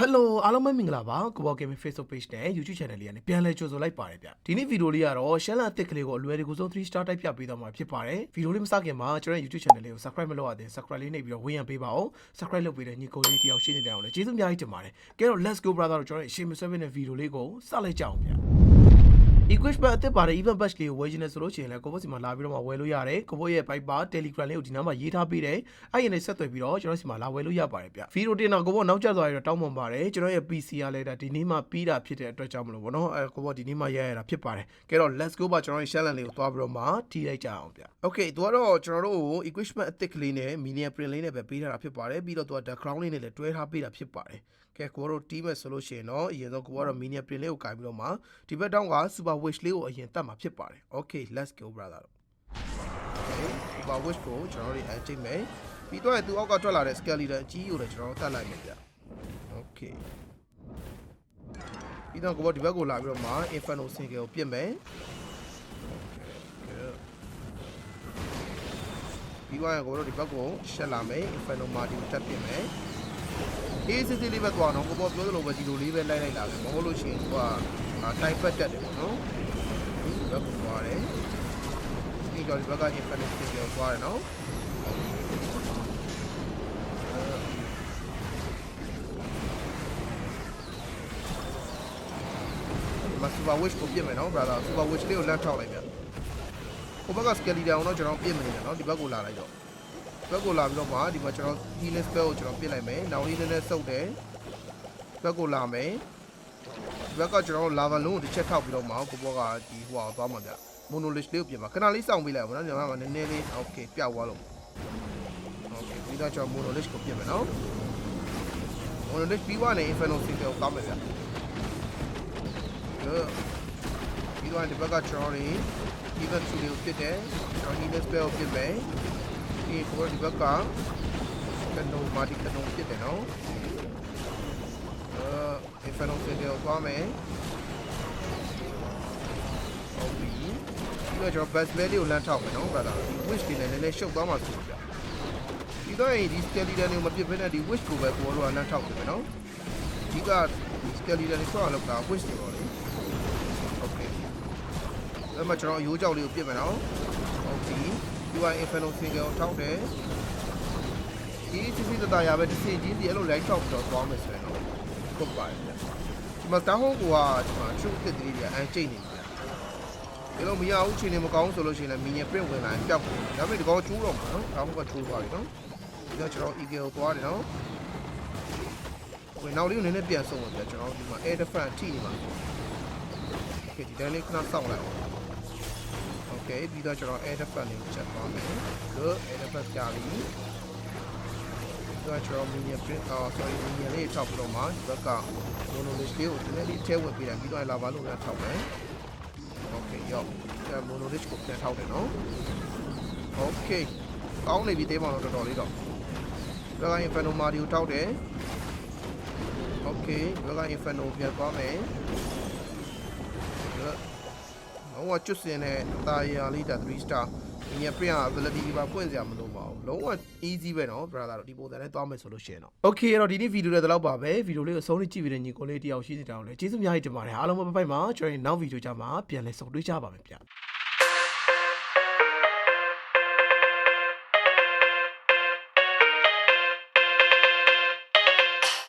Hello အားလုံးပဲမင်္ဂလာပါကိုဘော Gaming Facebook Page နဲ့ YouTube Channel လေးကနေပြန်လည်ကြိုဆိုလိုက်ပါတယ်ဗျဒီနေ့ဗီဒီယိုလေးကတော့ရှမ်းလာအသစ်ကလေးကိုအလွယ်တကူဆုံး3 star တိုက်ပြပေးတော့မှာဖြစ်ပါတယ်ဗီဒီယိုလေးမစခင်မှာကျွန်တော်ရဲ့ YouTube Channel လေးကို Subscribe မလုပ်ရသေး Subscribe လေးနှိပ်ပြီးတော့ဝင်ရပေးပါဦး Subscribe လုပ်ပေးတဲ့ညီကိုလေးတယောက်ရှင်းနေတယ်အောင်လေကျေးဇူးအများကြီးတင်ပါတယ်ကဲတော့ Let's go brother တို့ကျွန်တော်ရဲ့ရှင်းမဆွဲပေးတဲ့ဗီဒီယိုလေးကိုစလိုက်ကြအောင်ဗျ equipment အသစ်ပါတယ် event batch လေးကိုဝယ်ချင်တယ်ဆိုလို့ရှိရင်လည်းကိုဘောစီမှာလာပြီးတော့မှဝယ်လို့ရတယ်ကိုဘောရဲ့ Viber Telegram လေးကိုဒီနားမှာရေးထားပေးတယ်အဲ့ဒီနဲ့ဆက်သွယ်ပြီးတော့ကျွန်တော်စီမှာလာဝယ်လို့ရပါတယ်ဗျဗီဒီယိုတင်တော့ကိုဘောနောက်ကျသွားရတော့တောင်းပန်ပါတယ်ကျွန်တော်ရဲ့ PC ကလည်းဒါဒီနေ့မှပြီးတာဖြစ်တဲ့အတွက်ကြောင့်မလို့ဗောနော်အဲကိုဘောဒီနေ့မှရရတာဖြစ်ပါတယ်ကဲတော့ let's go ပါကျွန်တော်ရဲ့ challenge လေးကိုသွားပြီးတော့မှတီးလိုက်ကြအောင်ဗျ okay သူကတော့ကျွန်တော်တို့ကို equipment အသစ်ကလေးနဲ့ miniature print လေးနဲ့ပဲပေးထားတာဖြစ်ပါတယ်ပြီးတော့သူက background လေးနဲ့လည်းတွဲထားပေးတာဖြစ်ပါတယ် ကဲကိုတို့တီးမယ်ဆိုလို့ရှိရင်တော့အရင်ဆုံးကိုကတော့ miniature print လေးကိုကင်ပြီးတော့မှဒီဘက်တောင်းက super wish လေးကိုအရင်တတ်မှာဖြစ်ပါတယ် okay let's go brother okay super wish ကိုကျွန်တော်တို့အချိန်မယ်ပြီးတော့သူအောက်ကထွက်လာတဲ့ skeleton အကြီးကိုလည်းကျွန်တော်တို့တတ်လိုက်မယ်ဗျ okay ပြီးတော့ကိုကဒီဘက်ကိုလာပြီးတော့မှ inferno single ကိုပြစ်မယ် okay ပြီးတော့ကိုတို့ဒီဘက်ကိုရှက်လာမယ် inferno marty ကိုတက်ပြစ်မယ် အေးစစ်စစ်လေးပဲသွားတော့ကိုပေါ်ပြောသလိုပဲဒီလိုလေးပဲလိုက်လိုက်လာတယ်မဟုတ်လို့ရှိရင်သူကတိုက်ပတ်တက်တယ်ပေါ့နော်ဒီဘက်ကိုသွားတယ်ဒီတော့ဒီဘက်က inferno single ကိုသွားတယ်နော်ဒီမှာ super wish ကိုပြစ်မယ်နော် brother super wish လေးကိုလမ်းထောက်လိုက်ပြန်ဟိုဘက်က skeleton အောင်တော့ကျွန်တော်ပြစ်မနေနဲ့နော်ဒီဘက်ကိုလာလိုက်တော့ဒီ ဘက်ကိုလာပြီးတော့မှဒီမှာကျွန်တော် healing spell ကိုကျွန်တော်ပြစ်လိုက်မယ်နောက်လေးနည်းနည်းစုပ်တယ်ဒီဘက်ကိုလာမယ်ဒီဘက်ကကျွန်တော် lava လုံးကိုတစ်ချက်ထောက်ပြီးတော့မှကိုဘောကဒီဟိုအောင်သွားမှာဗျ monolith လေးကိုပြင်ပါခဏလေးစောင့်ပေးလိုက်အောင်နော်ညီမကနည်းနည်းလေး okay ပျောက်သွားလို့ okay ပြီးတော့ကျွန်တော် monolith ကိုပြင်မယ်နော် monolith ပြီးသွားရင် inferno single ကိုကောက်မယ်ဗျ good ပြီးတော့ဒီဘက်ကကျွန်တော်တွေ event 2လေးကိုပြစ်တယ်ကျွန်တော် healing spell ကိုပြစ်မယ် ဒီကိုဒီဘက်ကကနုံမာဒီကနုံပြစ်တယ်နော်အဲ inferno single ကိုသွားမယ်ဟုတ်ပြီပြီးတော့ကျွန်တော် best play လေးကိုလမ်းထောက်မယ်နော် brother ဒီ wish တွေနဲ့နည်းနည်းရှုပ်သွားမှာဆိုကြပြီးတော့ဒီ skeleton တွေကိုမပြစ်ဘဲနဲ့ဒီ wish ကိုပဲကိုတို့ကလမ်းထောက်တယ်နော်အဓိက skeleton တွေဆောက်အောင်လုပ်တာ wish တွေပေါ့လေ okay အဲ့မှာကျွန်တော်အယိုးကြောက်လေးကိုပြစ်မယ်နော်ဟုတ်ပြီ ဒီက inferno single ကိုထောက်တယ်ဒီစစ်စစ်တတရာပဲတစ်စီချင်းစီအဲ့လို light ထောက်ပြီးတော့သွားမယ်ဆိုရင်တော့ဟုတ်ပါတယ်ဗျဒီမှာတာဟောကဒီမှာချုပ်တစ်တိတွေအန်ကျိတ်နေပြီဗျဒီလိုမရဘူးချိန်နေမကောင်းဆိုလို့ရှိရင်လည်းမင်းရဲ့ print ဝင်လာရင်ပျောက်တယ်ဒါပေမဲ့ဒီကောင်ကျိုးတော့မှာနော်ဒါမှမဟုတ်ကျိုးသွားပြီနော်ဒီတော့ကျွန်တော် eagle ကိုသွားတယ်နော်ဝင်နောက်လေးကိုနည်းနည်းပြန်ဆုံးပါဗျကျွန်တော်ဒီမှာ air defense ထိနေပါ Okay ဒီတိုင်းလေးခဏစောင့်လိုက် အောင် Okay ပြီးတော့ကျွန်တော် air defense လေးကိုချက်သွားမယ် Good air defense ကြာပြီဒီတော့ကျွန်တော် minion print အော် sorry minion လေးထောက်ပြီးတော့မှဒီဘက်က monolith လေးကိုနည်းနည်းလေးထဲဝင်ပေးတယ်ပြီးတော့ lava လုံးလည်းထောက်မယ် Okay ရောက်အဲ monolith ကိုပြန်ထောက်တယ်နော် Okay ကောင်းနေပြီသေးပါတော့တော်တော်လေးတော့ဒီဘက်က inferno mario ထောက်တယ် Okay ဒီဘက်က inferno ပြန်သွားမယ် လုံးဝကျွတ်စင်တဲ့တာယာလေးဒါ3 star ဒီည print ability ဒီပါဖွင့်စရာမလိုပါဘူးလုံးဝ easy ပဲเนาะ brother တို့ဒီပုံစံနဲ့သွားမယ်ဆိုလို့ရှိရင်တော့ okay အဲ့တော့ဒီနေ့ဗီဒီယိုလေးတော့ပါပဲဗီဒီယိုလေးကိုအဆုံးထိကြည့်ပြီးတဲ့ညီကိုလေးတယောက်ရှိနေတာကိုလည်းကျေးဇူးများကြီးတင်ပါတယ်အားလုံးပဲပိုက်မှာကျွန်တော်နောက်ဗီဒီယိုကြမှာပြန်လည်ဆုံတွေ့ကြပါမယ်ဗျ